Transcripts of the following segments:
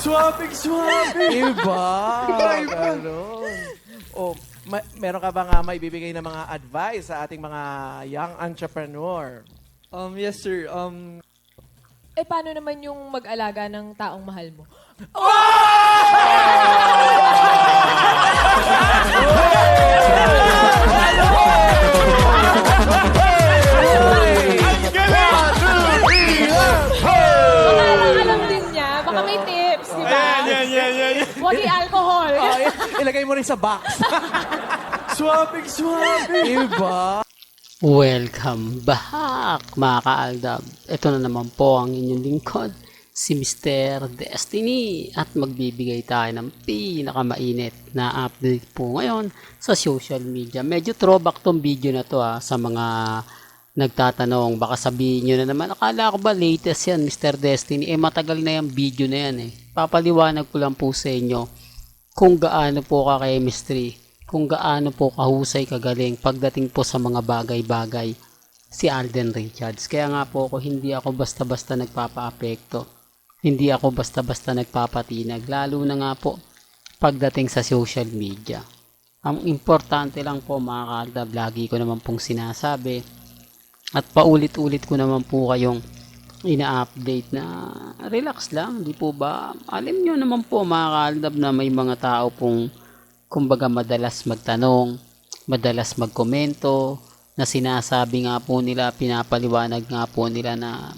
Swapping, swapping. Iba. Ganon. O, ma- meron ka ba nga maibibigay na mga advice sa ating mga young entrepreneur? Um, yes, sir. Um, Eh, paano naman yung mag-alaga ng taong mahal mo? Baka ilagay mo rin sa box. Swapping, swapping. Iba. Welcome back mga kaaldab. Ito na naman po ang inyong lingkod, si Mr. Destiny at magbibigay tayo ng pinakamainit na update po ngayon sa social media. Medyo throwback tong video na to ha, sa mga nagtatanong. Baka sabihin nyo na naman, akala ko ba latest yan Mr. Destiny? Eh matagal na yung video na yan eh. Papaliwanag ko lang po sa inyo kung gaano po ka chemistry, kung gaano po kahusay kagaling pagdating po sa mga bagay-bagay si Alden Richards. Kaya nga po ako hindi ako basta-basta nagpapa-apekto. Hindi ako basta-basta nagpapatinag. Lalo na nga po pagdating sa social media. Ang importante lang po mga kaldab, lagi ko naman pong sinasabi at paulit-ulit ko naman po kayong ina-update na relax lang, di po ba? Alam nyo naman po mga kaaldab na may mga tao pong kumbaga madalas magtanong, madalas magkomento, na sinasabi nga po nila, pinapaliwanag nga po nila na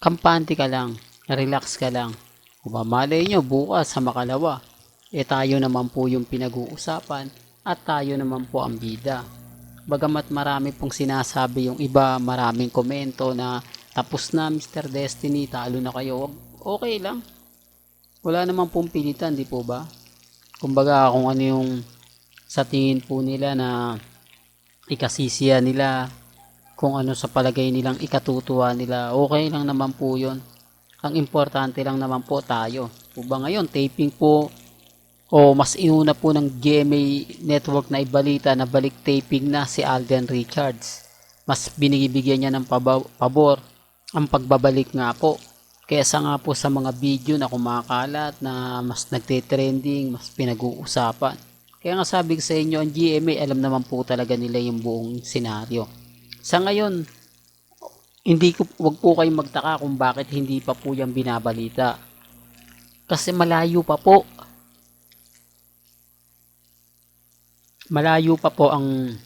kampante ka lang, relax ka lang. Kung malay nyo, bukas sa makalawa, eh tayo naman po yung pinag-uusapan at tayo naman po ang bida. Bagamat marami pong sinasabi yung iba, maraming komento na tapos na Mr. Destiny, talo na kayo. Okay lang. Wala naman pong pilitan, di po ba? Kumbaga kung ano yung sa tingin po nila na ikasisiya nila, kung ano sa palagay nilang ikatutuwa nila, okay lang naman po yun. Ang importante lang naman po tayo. Ba ngayon, taping po o mas inuna po ng GMA network na ibalita na balik taping na si Alden Richards. Mas binibigyan niya ng pabor ang pagbabalik nga po. Kesa nga po sa mga video na kumakalat na mas nagte-trending, mas pinag-uusapan. Kaya nga sabi ko sa inyo, ang GMA alam naman po talaga nila yung buong senaryo. Sa ngayon, hindi ko wag po kayong magtaka kung bakit hindi pa po yung binabalita. Kasi malayo pa po. Malayo pa po ang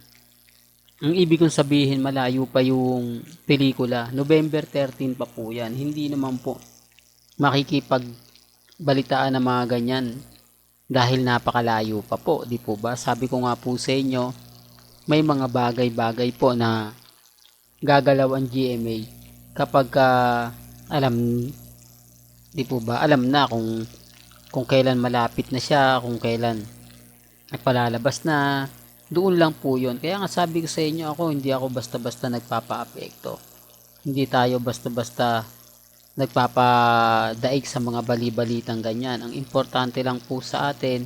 ang ibig kong sabihin malayo pa yung pelikula. November 13 pa po yan. Hindi naman po makikipag balitaan ng mga ganyan dahil napakalayo pa po, di po ba? Sabi ko nga po sa inyo, may mga bagay-bagay po na gagalaw ang GMA kapag ah, alam di po ba alam na kung kung kailan malapit na siya kung kailan palalabas na doon lang po yun kaya nga sabi ko sa inyo ako hindi ako basta-basta nagpapa-apekto hindi tayo basta-basta nagpapadaig sa mga bali-balitang ganyan ang importante lang po sa atin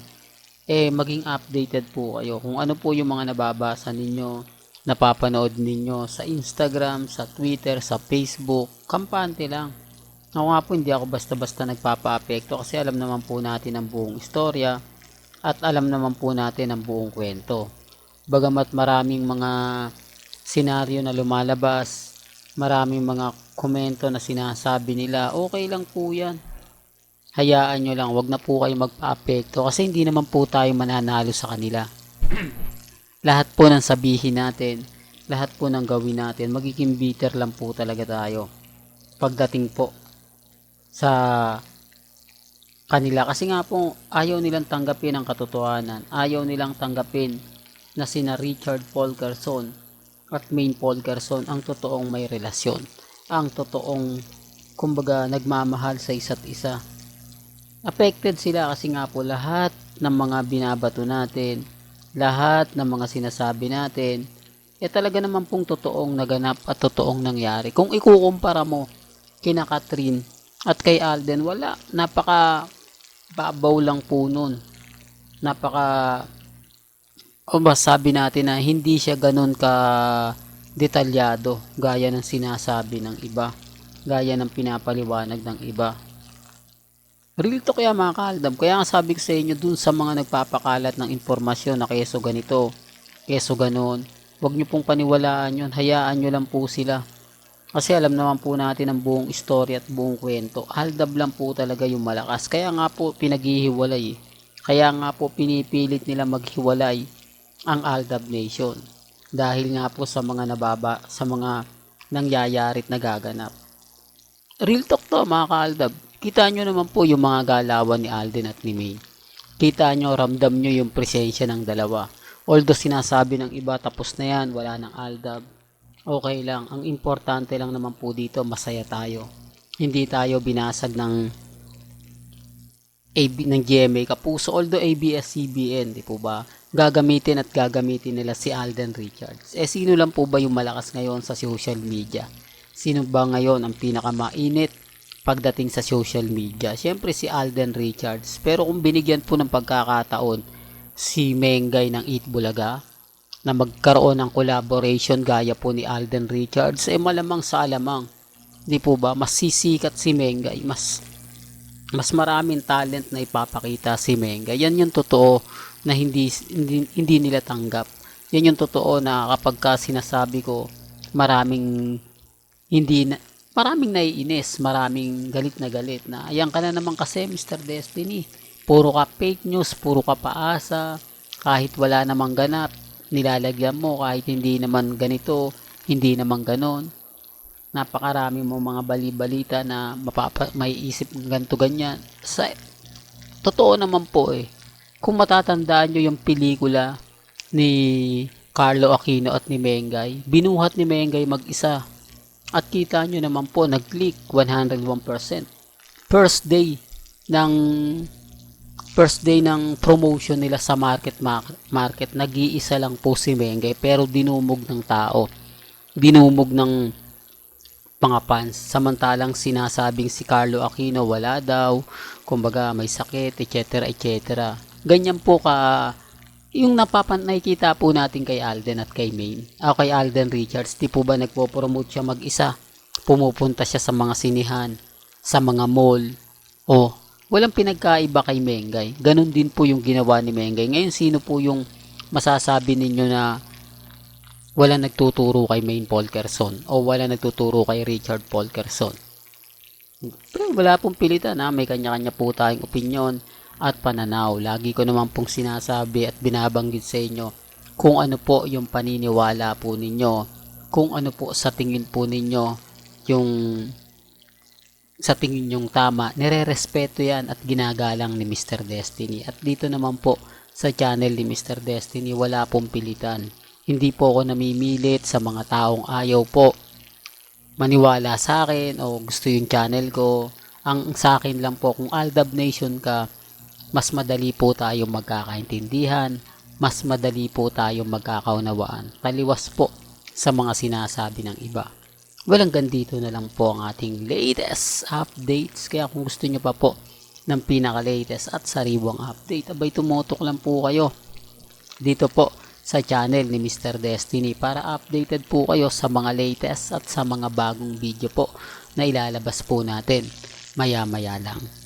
eh maging updated po kayo kung ano po yung mga nababasa ninyo napapanood ninyo sa Instagram, sa Twitter, sa Facebook, kampante lang. Ako nga po hindi ako basta-basta nagpapa-apekto kasi alam naman po natin ang buong istorya at alam naman po natin ang buong kwento. Bagamat maraming mga senaryo na lumalabas, maraming mga komento na sinasabi nila, okay lang po yan. Hayaan nyo lang, wag na po kayo magpa-apekto kasi hindi naman po tayo mananalo sa kanila lahat po ng sabihin natin, lahat po ng gawin natin, magiging bitter lang po talaga tayo pagdating po sa kanila. Kasi nga po, ayaw nilang tanggapin ang katotohanan. Ayaw nilang tanggapin na sina Richard Paul Carson at Maine Paul Carson ang totoong may relasyon. Ang totoong, kumbaga, nagmamahal sa isa't isa. Affected sila kasi nga po lahat ng mga binabato natin, lahat ng mga sinasabi natin, eh talaga naman pong totoong naganap at totoong nangyari. Kung ikukumpara mo kina Catherine at kay Alden, wala. Napaka babaw lang po nun. Napaka o sabi natin na hindi siya ganun ka detalyado gaya ng sinasabi ng iba, gaya ng pinapaliwanag ng iba. Real to kaya mga kaaldab. Kaya nga sabi ko sa inyo dun sa mga nagpapakalat ng impormasyon na keso ganito, keso ganon, huwag nyo pong paniwalaan yun. Hayaan nyo lang po sila. Kasi alam naman po natin ang buong story at buong kwento. Aldab lang po talaga yung malakas. Kaya nga po pinaghihiwalay. eh. Kaya nga po pinipilit nila maghiwalay ang Aldab Nation. Dahil nga po sa mga nababa, sa mga nangyayarit na gaganap. Real talk to mga kaaldab. Kita nyo naman po yung mga galawan ni Alden at ni May. Kita nyo, ramdam nyo yung presensya ng dalawa. Although sinasabi ng iba, tapos na yan, wala ng Aldab. Okay lang. Ang importante lang naman po dito, masaya tayo. Hindi tayo binasag ng AB, ng GMA Kapuso. Although ABS-CBN, di po ba? Gagamitin at gagamitin nila si Alden Richards. Eh, sino lang po ba yung malakas ngayon sa social media? Sino ba ngayon ang pinakamainit pagdating sa social media? Siyempre si Alden Richards. Pero kung binigyan po ng pagkakataon si Mengay ng Eat Bulaga na magkaroon ng collaboration gaya po ni Alden Richards, eh malamang sa alamang. Di po ba? Mas sisikat si Mengay. Mas mas maraming talent na ipapakita si Menga. Yan yung totoo na hindi, hindi, hindi nila tanggap. Yan yung totoo na kapag ka sinasabi ko maraming hindi na, maraming naiinis, maraming galit na galit na ayan ka na naman kasi Mr. Destiny. Puro ka fake news, puro ka paasa, kahit wala namang ganap, nilalagyan mo kahit hindi naman ganito, hindi naman ganon napakarami mo mga bali-balita na mapapa, may isip ng ganito ganyan. Sa, totoo naman po eh. Kung matatandaan nyo yung pelikula ni Carlo Aquino at ni Mengay, binuhat ni Mengay mag-isa. At kita nyo naman po, nag-click 101%. First day ng first day ng promotion nila sa market market, nag-iisa lang po si Mengay pero dinumog ng tao. Dinumog ng mga fans. Samantalang sinasabing si Carlo Aquino wala daw, kumbaga may sakit, etc. etc. Ganyan po ka yung napapan nakikita po natin kay Alden at kay Maine. O kay Alden Richards, di po ba nagpo-promote siya mag-isa? Pumupunta siya sa mga sinihan, sa mga mall. O, walang pinagkaiba kay Mengay. Ganon din po yung ginawa ni Mengay. Ngayon, sino po yung masasabi ninyo na wala nagtuturo kay Maine Polkerson o wala nagtuturo kay Richard Polkerson. Pero wala pong pilitan ha, may kanya-kanya po tayong opinion at pananaw. Lagi ko naman pong sinasabi at binabanggit sa inyo kung ano po yung paniniwala po ninyo, kung ano po sa tingin po ninyo yung sa tingin yung tama, nire-respeto yan at ginagalang ni Mr. Destiny. At dito naman po sa channel ni Mr. Destiny, wala pong pilitan hindi po ako namimilit sa mga taong ayaw po maniwala sa akin o gusto yung channel ko. Ang sa akin lang po, kung Aldab Nation ka, mas madali po tayo magkakaintindihan, mas madali po tayo magkakaunawaan. Taliwas po sa mga sinasabi ng iba. Walang gandito na lang po ang ating latest updates. Kaya kung gusto nyo pa po ng pinaka-latest at sariwang update, abay tumutok lang po kayo dito po sa channel ni Mr. Destiny para updated po kayo sa mga latest at sa mga bagong video po na ilalabas po natin maya maya lang.